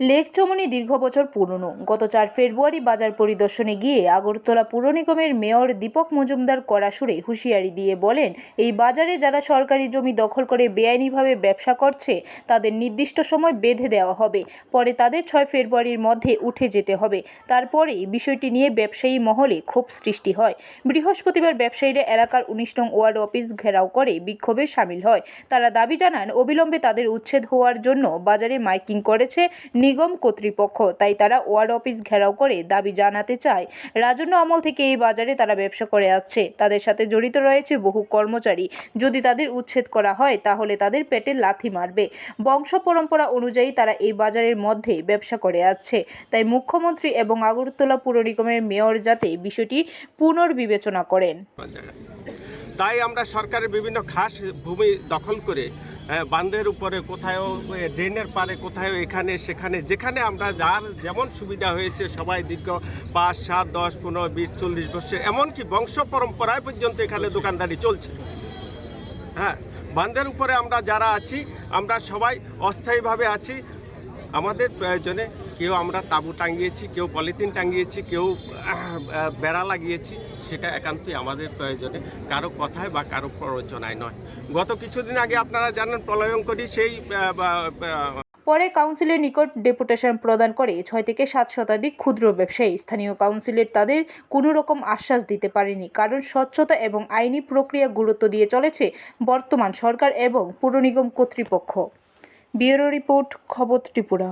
Lake চমনি দীর্ঘ বছর পুরনো। গত চার ফেব্রুয়ারি বাজার পরিদর্শনে গিয়ে আগরতলা পুর নিগমের মেয়র দীপক মজুমদার কড়া সুরে হুঁশিয়ারি দিয়ে বলেন, এই বাজারে যারা সরকারি জমি দখল করে বেআইনিভাবে ব্যবসা করছে, তাদের নির্দিষ্ট সময় বেঁধে দেওয়া হবে। পরে তাদের ছয় ফেব্রুয়ারির মধ্যে উঠে যেতে হবে। তারপরে বিষয়টি নিয়ে ব্যবসায়ী মহলে ক্ষোভ সৃষ্টি হয়। বৃহস্পতিবার ব্যবসায়ীরা এলাকার উনিশ নং ওয়ার্ড অফিস ঘেরাও করে বিক্ষোভে সামিল হয়। তারা দাবি জানান, অবিলম্বে তাদের উচ্ছেদ হওয়ার জন্য বাজারে মাইকিং করেছে নিগম কর্তৃপক্ষ, তাই তারা ওয়ার্ড অফিস ঘেরাও করে দাবি জানাতে চায়। রাজন্য আমল থেকে এই বাজারে তারা ব্যবসা করে আসছে। তাদের সাথে জড়িত রয়েছে বহু কর্মচারী। যদি তাদের উচ্ছেদ করা হয়, তাহলে তাদের পেটে লাথি মারবে। বংশ পরম্পরা অনুযায়ী তারা এই বাজারের মধ্যে ব্যবসা করে আসছে। তাই মুখ্যমন্ত্রী এবং আগরতলা পুর নিগমের মেয়র যাতে বিষয়টি পুনর্বিবেচনা করেন। তাই আমরা সরকারের বিভিন্ন খাস ভূমি দখল করে আহ, বাঁধের উপরে কোথাও ড্রেনের পারে কোথাও এখানে সেখানে যেখানে আমরা যার যেমন সুবিধা হয়েছে সবাই দীর্ঘ পাঁচ সাত দশ পনেরো বিশ চল্লিশ বছর এমনকি বংশ পরম্পরায় পর্যন্ত এখানে দোকানদারি চলছে। হ্যাঁ বান্ধের উপরে আমরা যারা আছি আমরা সবাই অস্থায়ীভাবে আছি। আমাদের প্রয়োজনে কেউ আমরা তাঁবু টাঙিয়েছি, কেউ পলিথিন টাঙিয়েছি, কেউ বেড়া লাগিয়েছি, সেটা একান্তই আমাদের প্রয়োজনে। কারও কথায় বা কারও প্ররোচনায় নয়। গত কিছুদিন আগে আপনারা জানেন প্রলয়ঙ্করী সেই পরে কাউন্সিলের নিকট ডেপুটেশন প্রদান করে ছয় থেকে সাত শতাধিক ক্ষুদ্র ব্যবসায়ী, স্থানীয় কাউন্সিলের তাদের কোনো রকম আশ্বাস দিতে পারেনি। কারণ স্বচ্ছতা এবং আইনি প্রক্রিয়া গুরুত্ব দিয়ে চলেছে বর্তমান সরকার এবং পুর নিগম কর্তৃপক্ষ। ব্যুরো রিপোর্ট, খবর ত্রিপুরা।